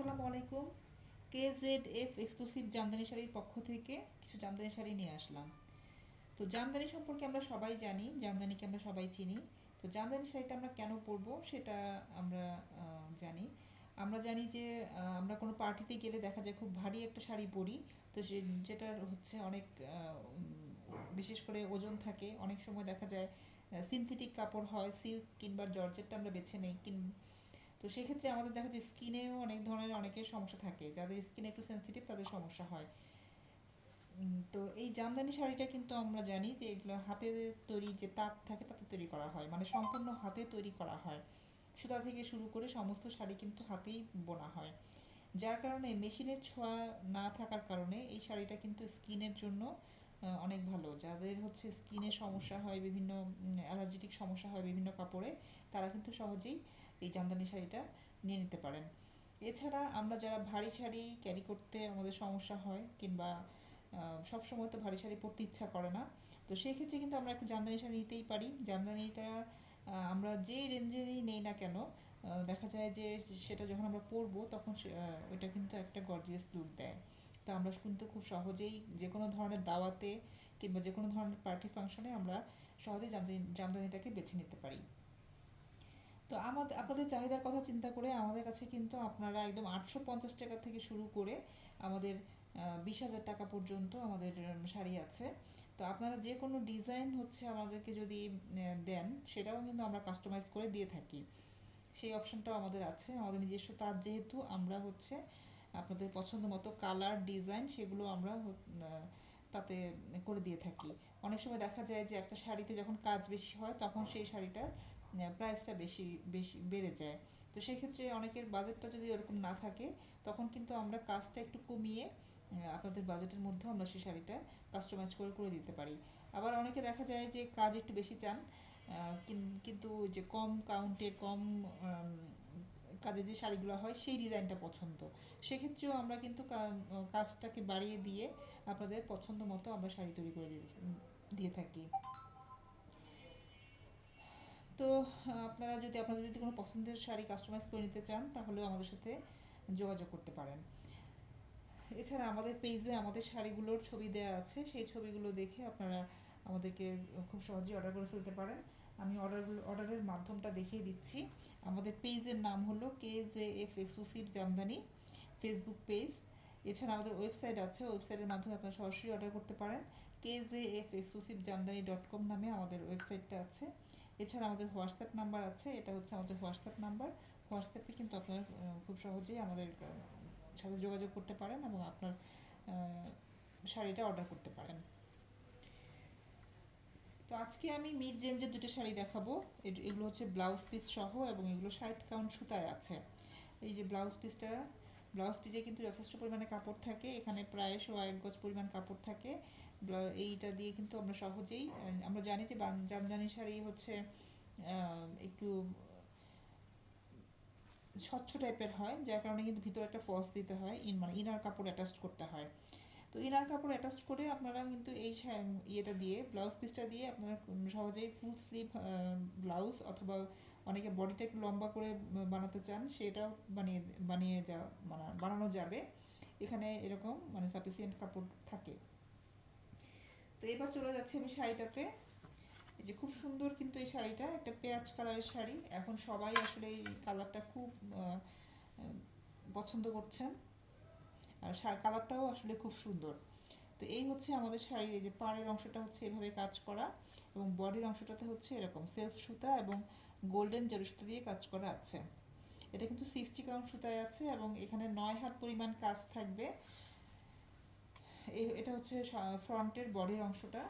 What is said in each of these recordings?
আসসালামু আলাইকুম। K Z F exclusive Jamdani শাড়ির পক্ষ থেকে কিছু জামদানি শাড়ি নিয়ে আসলাম। তো জামদানি সম্পর্কে আমরা সবাই জানি, জামদানিকে আমরা সবাই চিনি। তো জামদানি শাড়িটা আমরা কেন পরবো সেটা আমরা জানি। আমরা জানি যে আমরা কোনো পার্টিতে গেলে দেখা যায় খুব ভারী একটা শাড়ি পরি। তো সে, যেটার হচ্ছে অনেক বিশেষ করে ওজন থাকে। অনেক সময় দেখা যায় সিনথেটিক কাপড় হয়, সিল্ক কিংবা জর্জেটটা আমরা বেছে নেই। কিন তো সেক্ষেত্রে আমাদের দেখা যায় স্কিনেও অনেক ধরনের অনেকের সমস্যা থাকে। যাদের স্কিন একটু সেনসিটিভ তাদের সমস্যা হয়। তো এই জামদানি শাড়িটা কিন্তু আমরা জানি যে এগুলো হাতে তৈরি যে তাঁত থাকে তাতে তৈরি করা হয়। মানে সম্পূর্ণ হাতে তৈরি করা হয়। সুতা থেকে শুরু করে সমস্ত শাড়ি কিন্তু হাতেই বোনা হয়। যার কারণে মেশিনের ছোঁয়া না থাকার কারণে এই শাড়িটা কিন্তু স্কিনের জন্য অনেক ভালো। যাদের হচ্ছে স্কিনে সমস্যা হয়, বিভিন্ন অ্যালার্জেটিক সমস্যা হয় বিভিন্ন কাপড়ে, তারা কিন্তু সহজেই এই জামদানি শাড়িটা নিয়ে নিতে পারেন। এছাড়া আমরা যারা ভারী শাড়ি ক্যারি করতে আমাদের সমস্যা হয় কিংবা সব সময় তো ভারী শাড়ি পরতে ইচ্ছা করে না। তো সেই ক্ষেত্রে কিন্তু আমরা একটা জামদানি শাড়ি নিতেই পারি। জামদানিটা আমরা যে রেঞ্জেরই নেই না কেন দেখা যায় যে সেটা যখন আমরা পরবো তখন ওইটা কিন্তু একটা গর্জিয়াস লুক দেয়। তো আমরা কিন্তু খুব সহজেই যে কোনো ধরনের দাওয়াতে কিংবা যে কোনো ধরনের পার্টি ফাংশনে আমরা সহজেই জামদানি, জামদানিটাকে বেছে নিতে পারি। তো আমাদের, আপনাদের চাহিদার কথা চিন্তা করে আমাদের কাছে কিন্তু আপনারা একদম আটশো পঞ্চাশ টাকা থেকে শুরু করে আমাদের বিশ হাজার টাকা পর্যন্ত আমাদের শাড়ি আছে। তো আপনারা যে কোনো ডিজাইন হচ্ছে আমাদেরকে যদি দেন, সেটাও কিন্তু আমরা কাস্টমাইজ করে দিয়ে থাকি। সেই অপশনটাও আমাদের আছে, আমাদের নিজস্ব। তার যেহেতু আমরা হচ্ছে আপনাদের পছন্দ মতো কালার, ডিজাইন, সেগুলো আমরা তাতে করে দিয়ে থাকি। অনেক সময় দেখা যায় যে একটা শাড়িতে যখন কাজ বেশি হয়, তখন সেই শাড়িটার প্রাইসটা বেশি বেশি বেড়ে যায়। তো সেক্ষেত্রে অনেকের বাজেটটা যদি ওরকম না থাকে, তখন কিন্তু আমরা কাজটা একটু কমিয়ে আপনাদের বাজেটের মধ্যে আমরা সেই শাড়িটা কাস্টমাইজ করে করে দিতে পারি। আবার অনেকে দেখা যায় যে কাজ একটু বেশি চান কিন্তু যে কম কাউন্টের কম কাজে যে শাড়িগুলো হয়, সেই ডিজাইনটা পছন্দ। সেক্ষেত্রেও আমরা কিন্তু কাজটাকে বাড়িয়ে দিয়ে আপনাদের পছন্দ মতো আমরা শাড়ি তৈরি করে দিয়ে থাকি। তো, আপনারা যদি, আপনাদের যদি কোনো পছন্দের শাড়ি কাস্টমাইজ করে নিতে চান, তাহলেও আমাদের সাথে যোগাযোগ করতে পারেন। এছাড়া আমাদের পেজে আমাদের শাড়িগুলোর ছবি দেওয়া আছে, সেই ছবিগুলো দেখে আপনারা আমাদেরকে খুব সহজেই অর্ডার করে ফেলতে পারেন। আমি অর্ডারগুলো অর্ডারের মাধ্যমটা দেখিয়ে দিচ্ছি। আমাদের পেজের নাম হলো K J F exclusive Jamdani Facebook page এছাড়া আমাদের ওয়েবসাইট আছে ওয়েবসাইটের মাধ্যমে আপনারা সরাসরি অর্ডার করতে পারেন। K J F exclusive Jamdani dot com নামে আমাদের ওয়েবসাইটটা আছে। এছাড়া আমাদের হোয়াটসঅ্যাপ নাম্বার আছে, এটা হচ্ছে আমাদের হোয়াটসঅ্যাপ নাম্বার হোয়াটসঅ্যাপে কিন্তু আপনারা খুব সহজেই আমাদের সাথে যোগাযোগ করতে পারেন এবং আপনার শাড়িটা অর্ডার করতে পারেন। তো আজকে আমি মিড রেঞ্জের দুটো শাড়ি দেখাবো। এগুলো হচ্ছে ব্লাউজ পিস সহ এবং এগুলো ষাট কাউন্ট সুতায় আছে। এই যে ব্লাউজ পিসটা ব্লাউজ পিসে কিন্তু যথেষ্ট পরিমাণে কাপড় থাকে, এখানে প্রায় সোয়া এক গজ পরিমাণ কাপড় থাকে। এইটা দিয়ে কিন্তু আমরা সহজেই আমরা জানি যে জামদানি শাড়ি হচ্ছে একটু স্বচ্ছ টাইপের হয়, যার কারণে কিন্তু ভিতরে একটা ফলস দিতে হয়, ইন মানে ইনার কাপড় অ্যাটাচ করতে হয়। তো ইনার কাপড় অ্যাটাচ করে আপনারা কিন্তু এই ইয়েটা দিয়ে, ব্লাউজ পিসটা দিয়ে আপনারা সহজেই ফুল স্লিভ ব্লাউজ অথবা অনেকে বডিটা একটু লম্বা করে বানাতে চান, সেটাও বানিয়ে বানিয়ে যা মানে বানানো যাবে। এখানে এরকম মানে সাফিসিয়েন্ট কাপড় থাকে। তো এবার চলে যাচ্ছে আমি শাড়িটাতে। এই যে খুব সুন্দর কিন্তু এই শাড়িটা, একটা পেঁয়াজ কালারের শাড়ি। এখন সবাই আসলে এই কালারটা খুব পছন্দ করছেন। আর কালারটাও আসলে খুব সুন্দর। তো এই হচ্ছে আমাদের শাড়ির, এই যে পাড়ের অংশটা হচ্ছে এভাবে কাজ করা। এবং বডির অংশটাতে হচ্ছে এরকম সেলফ সুতা এবং গোল্ডেন জরি দিয়ে কাজ করা আছে। এটা কিন্তু সিক্সটি কাউন্ট সুতায় আছে এবং এখানে নয় হাত পরিমাণ কাজ থাকবে। এটা হচ্ছে ফ্রন্টের বডির অংশটা।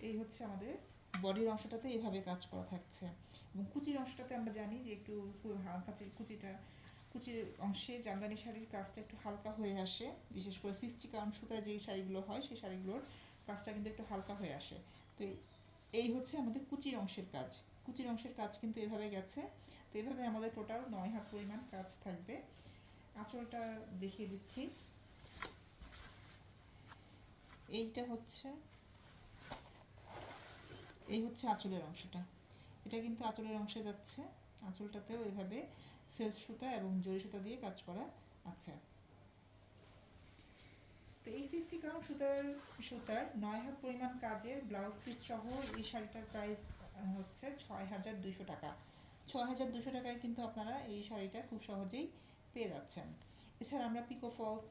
এই হচ্ছে আমাদের বডির অংশটাতে এইভাবে কাজ করা থাকছে। এবং কুচির অংশটাতে আমরা জানি যে একটু কু- কুচিটা, কুচির অংশে জামদানি শাড়ির কাজটা একটু হালকা হয়ে আসে। বিশেষ করে সিক্সটি কাউন্ট সুতায় যেই শাড়িগুলো হয়, সেই শাড়িগুলোর কাজটা কিন্তু একটু হালকা হয়ে আসে। তো এই- হচ্ছে আমাদের কুচির অংশের কাজ। কুচির অংশের কাজ কিন্তু এভাবে গেছে। তো এভাবে আমাদের টোটাল নয় হাত পরিমাণ কাজ থাকবে। আঁচলটা দেখিয়ে দিচ্ছি। এইটা হচ্ছে, এই হচ্ছে আঁচলের অংশটা। এটা কিন্তু আঁচলের অংশে যাচ্ছে। আঁচলটাতেও এভাবে সেলফ সুতা এবং জরি সুতা দিয়ে কাজ করা আছে। তো এই সিক্সটি কাউন্ট সুতার সুতার নয় হাত পরিমাণ কাজের ব্লাউজ পিস সহ এই শাড়িটার প্রাইস হচ্ছে ছয় হাজার দুশো টাকা। ছয় হাজার দুশো টাকায় কিন্তু আপনারা এই শাড়িটা খুব সহজেই পেয়ে যাচ্ছেন। এছাড়া আমরা পিকো ফলস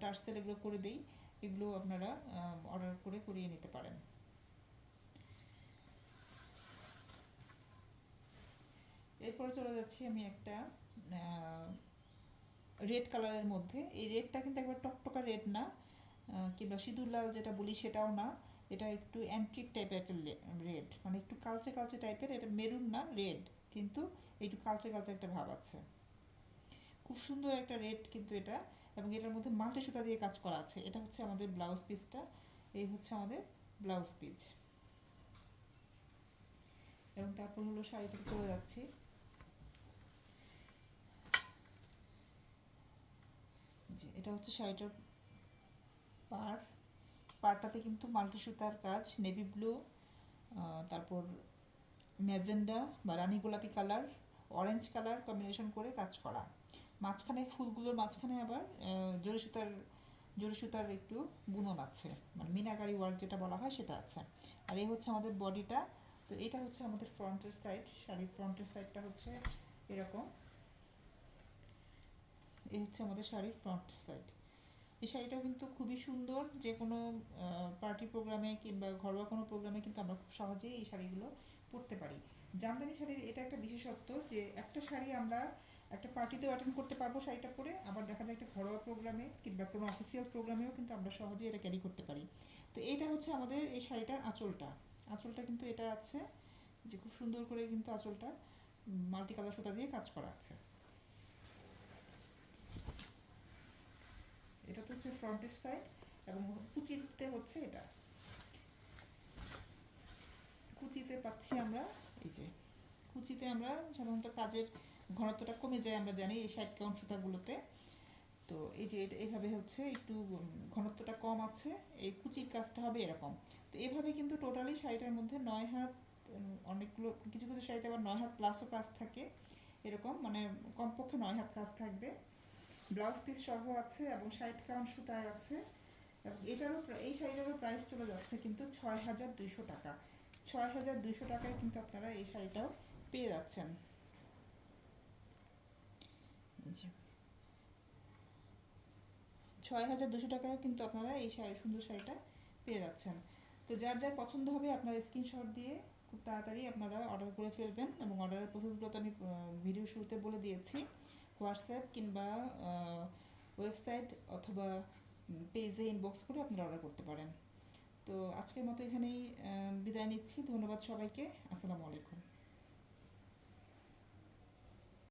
টার্সেল এগুলো করে দিই। এগুলো আপনারা অর্ডার করে করিয়ে নিতে পারেন। এরপরে চলে যাচ্ছি আমি একটা রেড কালারের মধ্যে। এই রেডটা কিন্তু একবার টকটকা রেড না। কিংবা সিঁদুর লাল যেটা বলি সেটাও না, এটা একটু অ্যান্টিক টাইপের একটা রেড মানে একটু কালচে কালচে টাইপের এটা মেরুন না রেড কিন্তু একটু কালচে কালচে একটা ভাব আছে। খুব সুন্দর একটা রেড কিন্তু এটা, এবং এটার মধ্যে মাল্টি সুতা দিয়ে কাজ করা আছে। এটা হচ্ছে আমাদের ব্লাউজ পিসটা এই হচ্ছে আমাদের ব্লাউজ পিস এবং তারপর হলো শাড়িটা চলে যাচ্ছি। এটা হচ্ছে শাড়িটার পার, পারটাতে কিন্তু মাল্টি সুতার কাজ নেভি ব্লু তারপর ম্যাজেন্ডা বা রানী গোলাপি কালার অরেঞ্জ কালার কম্বিনেশন করে কাজ করা। মাঝখানে ফুলগুলোর মাঝখানে আবার জরি সুতার জরি সুতার একটু বুনন আছে। মানে মিনাকারি ওয়ার্ক যেটা বলা হয় সেটা আছে। আর এই হচ্ছে আমাদের বডিটা তো এটা হচ্ছে আমাদের ফ্রন্টের সাইড শাড়ির ফ্রন্টের সাইডটা হচ্ছে এরকম। এই হচ্ছে আমাদের শাড়ির ফ্রন্ট সাইড এই শাড়িটাও কিন্তু খুবই সুন্দর। যে কোনো পার্টি প্রোগ্রামে কিংবা ঘরোয়া কোনো প্রোগ্রামে কিন্তু আমরা খুব সহজেই এই শাড়িগুলো পরতে পারি। জামদানি শাড়ির এটা একটা বিশেষত্ব যে, একটা শাড়ি আমরা একটা পার্টিতেও অ্যাটেন্ড করতে পারব শাড়িটা পরে, আবার দেখা যায় একটা ঘরোয়া প্রোগ্রামে কিংবা কোনো অফিসিয়াল প্রোগ্রামেও কিন্তু আমরা সহজেই এটা ক্যারি করতে পারি। তো এটা হচ্ছে আমাদের এই শাড়িটার আঁচলটা। আঁচলটা কিন্তু এটা আছে যে, খুব সুন্দর করে কিন্তু আঁচলটা মাল্টি কালার সুতা দিয়ে কাজ করা আছে। এটা তো হচ্ছে ফ্রন্টের সাইড এবং কুচিতে হচ্ছে এটা। কুচিতে পাচ্ছি আমরা, এই যে, কুচিতে আমরা সাধারণত কাজের ঘনত্বটা কমে যায়, আমরা জানি এই ষাট কাউন্ট সুতাগুলোতে তো এই যে এটা এইভাবে হচ্ছে, একটু ঘনত্বটা কম আছে, এই কুচির কাজটা হবে এরকম। তো এভাবে কিন্তু টোটালি শাড়িটার মধ্যে নয় হাত অনেকগুলো, কিছু কিছু শাড়িতে আবার নয় হাত প্লাসও কাজ থাকে, এরকম মানে কমপক্ষে নয় হাত কাজ থাকবে। ব্লাউজ পিস সহ আছে এবং ষাট কাউন্ট সুতায় আছে। এটারও এই শাড়িটারও প্রাইস চলে যাচ্ছে কিন্তু ছয় হাজার দুইশো টাকা। ছয় হাজার দুইশো টাকায় কিন্তু আপনারা এই শাড়িটাও পেয়ে যাচ্ছেন। ছয় হাজার দুশো টাকায় কিন্তু আপনারা এই শাড়ি সুন্দর শাড়িটা পেয়ে যাচ্ছেন। তো যার যার পছন্দ হবে আপনার স্ক্রিনশট দিয়ে খুব তাড়াতাড়ি আপনারা অর্ডার করে ফেলবেন এবং অর্ডারের প্রসেসগুলো তো আমি ভিডিও শুরুতে বলে দিয়েছি। হোয়াটসঅ্যাপ কিংবা ওয়েবসাইট অথবা পেজে ইনবক্স করে আপনারা অর্ডার করতে পারেন। তো আজকের মতো এখানেই বিদায় নিচ্ছি। ধন্যবাদ সবাইকে। আসসালামু আলাইকুম।